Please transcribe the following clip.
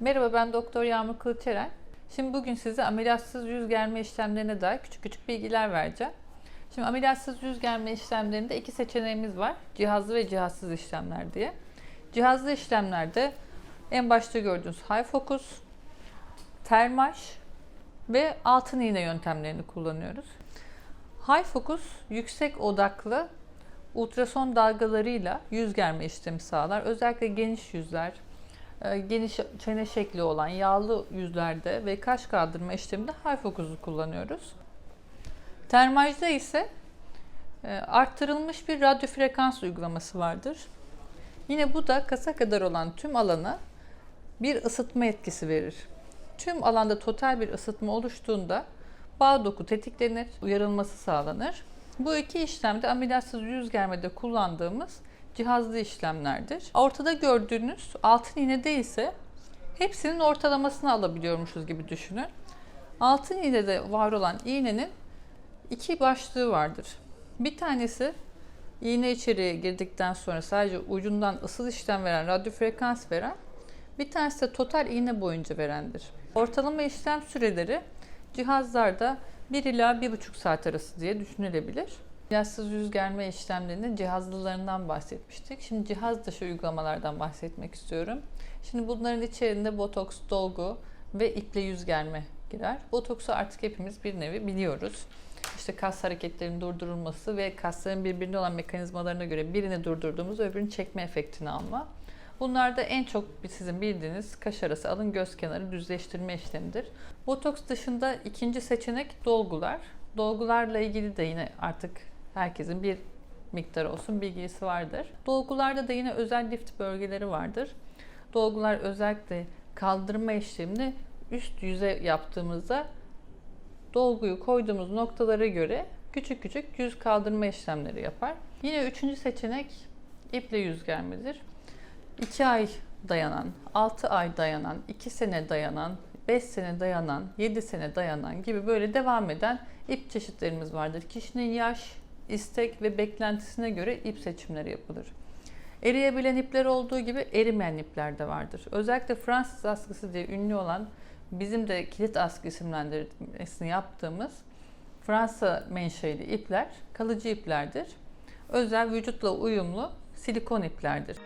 Merhaba ben Doktor Yağmur Kılıçeren. Şimdi bugün size ameliyatsız yüz germe işlemlerine dair küçük küçük bilgiler vereceğim. Şimdi ameliyatsız yüz germe işlemlerinde iki seçeneğimiz var. Cihazlı ve cihazsız işlemler diye. Cihazlı işlemlerde en başta gördüğünüz high focus, termaş ve altın iğne yöntemlerini kullanıyoruz. High focus yüksek odaklı ultrason dalgalarıyla yüz germe işlemi sağlar. Özellikle geniş yüzler, geniş çene şekli olan yağlı yüzlerde ve kaş kaldırma işleminde high focus'u kullanıyoruz. Termajda ise e, arttırılmış bir radyo frekans uygulaması vardır. Yine bu da kasa kadar olan tüm alana bir ısıtma etkisi verir. Tüm alanda total bir ısıtma oluştuğunda bağ doku tetiklenir, uyarılması sağlanır. Bu iki işlemde ameliyatsız yüz germede kullandığımız cihazlı işlemlerdir. Ortada gördüğünüz altın iğne değilse hepsinin ortalamasını alabiliyormuşuz gibi düşünün. Altın iğnede var olan iğnenin iki başlığı vardır. Bir tanesi iğne içeriye girdikten sonra sadece ucundan ısıl işlem veren, radyo frekans veren, bir tanesi de total iğne boyunca verendir. Ortalama işlem süreleri cihazlarda 1 ila 1,5 saat arası diye düşünülebilir. İlaçsız yüz germe işlemlerinin cihazlılarından bahsetmiştik. Şimdi cihaz dışı uygulamalardan bahsetmek istiyorum. Şimdi bunların içerisinde botoks, dolgu ve iple yüz germe girer. Botoksu artık hepimiz bir nevi biliyoruz. İşte kas hareketlerinin durdurulması ve kasların birbirine olan mekanizmalarına göre birini durdurduğumuz öbürünü çekme efektini alma. Bunlarda en çok sizin bildiğiniz kaş arası alın göz kenarı düzleştirme işlemidir. Botoks dışında ikinci seçenek dolgular. Dolgularla ilgili de yine artık herkesin bir miktar olsun bilgisi vardır. Dolgularda da yine özel lift bölgeleri vardır. Dolgular özellikle kaldırma işlemini üst yüze yaptığımızda dolguyu koyduğumuz noktalara göre küçük küçük yüz kaldırma işlemleri yapar. Yine üçüncü seçenek iple yüz germedir. 2 ay dayanan, 6 ay dayanan, 2 sene dayanan, 5 sene dayanan, 7 sene dayanan gibi böyle devam eden ip çeşitlerimiz vardır. Kişinin yaş, istek ve beklentisine göre ip seçimleri yapılır. Eriyebilen ipler olduğu gibi erimeyen ipler de vardır. Özellikle Fransız askısı diye ünlü olan bizim de kilit askı isimlendirmesini yaptığımız Fransa menşeli ipler kalıcı iplerdir. Özel vücutla uyumlu silikon iplerdir.